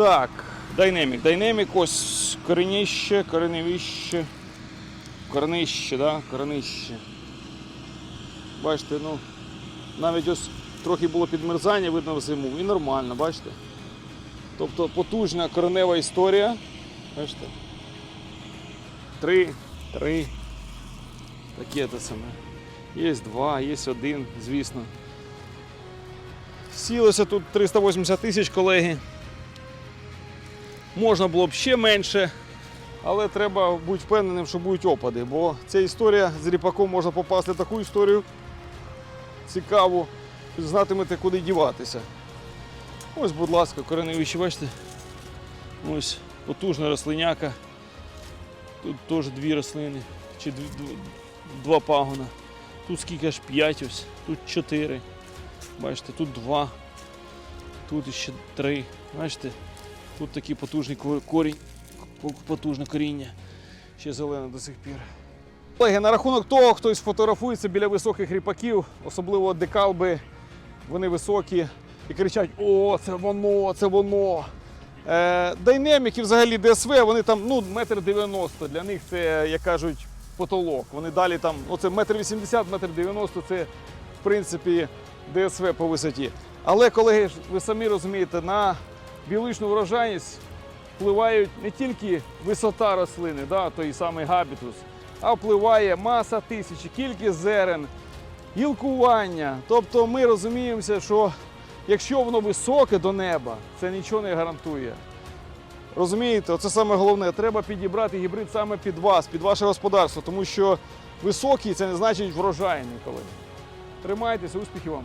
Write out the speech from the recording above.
Так, динамік. Динамік, ось коренище, кореневище. Корнище, да? Корнище. Бачите, ну, навіть ось трохи було підмерзання, видно в зиму. І нормально, бачите? Тобто потужна коренева історія. Бачите? Три, три. Таке те саме. Є два, є один, звісно. Сілося тут 380 тисяч, колеги. Можна було б ще менше, але треба бути впевненим, що будуть опади, бо ця історія з ріпаком можна попасти в таку історію цікаву, знатимете, куди діватися. Ось, будь ласка, кореневище, бачите? Ось потужна рослиняка. Тут теж дві рослини, чи дві- два пагона. Тут скільки аж п'ять ось, тут чотири. Бачите, тут два, тут ще три. Бачите, тут такий потужний корінь, потужне коріння. Ще зелене до сих пір. Колеги, на рахунок того, хтось фотографується біля високих ріпаків, особливо декалби, вони високі і кричать: О, це воно, це воно. Е, динаміки, взагалі ДСВ, вони там ну, метр дев'яносто. Для них це, як кажуть, потолок. Вони далі там, оце метр вісімдесят, метр дев'яносто, це в принципі ДСВ по висоті. Але, колеги, ви самі розумієте, на біологічну врожайність впливають не тільки висота рослини, да, той самий габітус, а впливає маса тисячі, кількість зерен, гілкування. Тобто ми розуміємося, що якщо воно високе до неба, це нічого не гарантує. Розумієте, це саме головне. Треба підібрати гібрид саме під вас, під ваше господарство, тому що високий це не значить врожайний, колеги. Тримайтеся, успіхів вам!